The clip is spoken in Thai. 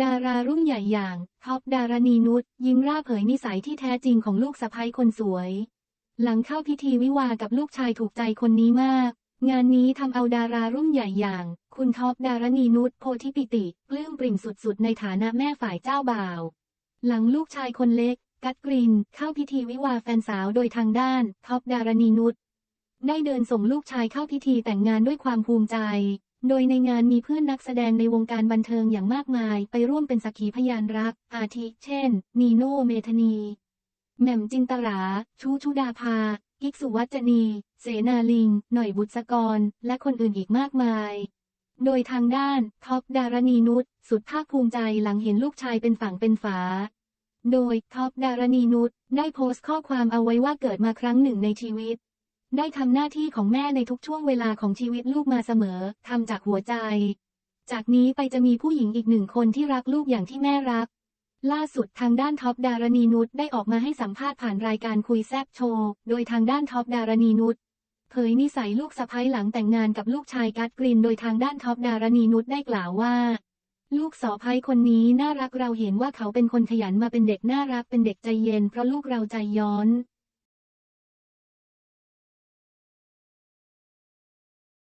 ดารารุ่นใหญ่อย่างท็อปดารณีนุชยิ้มร่าเผยนิสัยที่แท้จริงของลูกสะใภ้คนสวย หลังเข้าพิธีวิวากับลูกชายถูกใจคนนี้มาก งานนี้ทำเอาดารารุ่นใหญ่อย่าง คุณท็อปดารณีนุชโพธิปิติปลื้มปริ่มสุดๆ ในฐานะแม่ฝ่ายเจ้าบ่าว หลังลูกชายคนเล็ก กัตกริน เข้าพิธีวิวาแฟนสาวโดยทางด้านท็อปดารณีนุชได้เดินส่งลูกชายเข้าพิธีแต่งงานด้วยความภูมิใจ โดยในงานมีเพื่อนนักแสดงในวงการบันเทิงอย่างมากมาย ไปร่วมเป็นสักขีพยานรัก อาทิ เช่น นีโน่เมธานี แหม่มจินตรา ชูชุดาภา กิกสุวัจนี เสนาลิง หน่อยบุษกร และคนอื่นอีกมากมาย โดยทางด้าน ท็อปดารณีนุช สุดภาคภูมิใจหลังเห็นลูกชายเป็นฝั่งเป็นฝา โดยท็อปดารณีนุชได้โพสต์ข้อความเอาไว้ว่าเกิดมาครั้งหนึ่งในชีวิต ได้ทำหน้าที่ของแม่ในทุกช่วงเวลาของชีวิตลูกมาเสมอ ทำจากหัวใจ จากนี้ไปจะมีผู้หญิงอีกหนึ่งคนที่รักลูกอย่างที่แม่รัก ล่าสุดทางด้านท็อปดารณีนุชได้ออกมาให้สัมภาษณ์ผ่านรายการคุยแซบโชว์ โดยทางด้านท็อปดารณีนุชเผยนิสัยลูกสะใภ้หลังแต่งงานกับลูกชายกัตกริน โดยทางด้านท็อปดารณีนุชได้กล่าวว่า ลูกสะใภ้คนนี้น่ารักเราเห็นว่าเขาเป็นคนขยันมาเป็นเด็กน่ารักเป็นเด็กใจเย็นเพราะลูกเราใจย้อน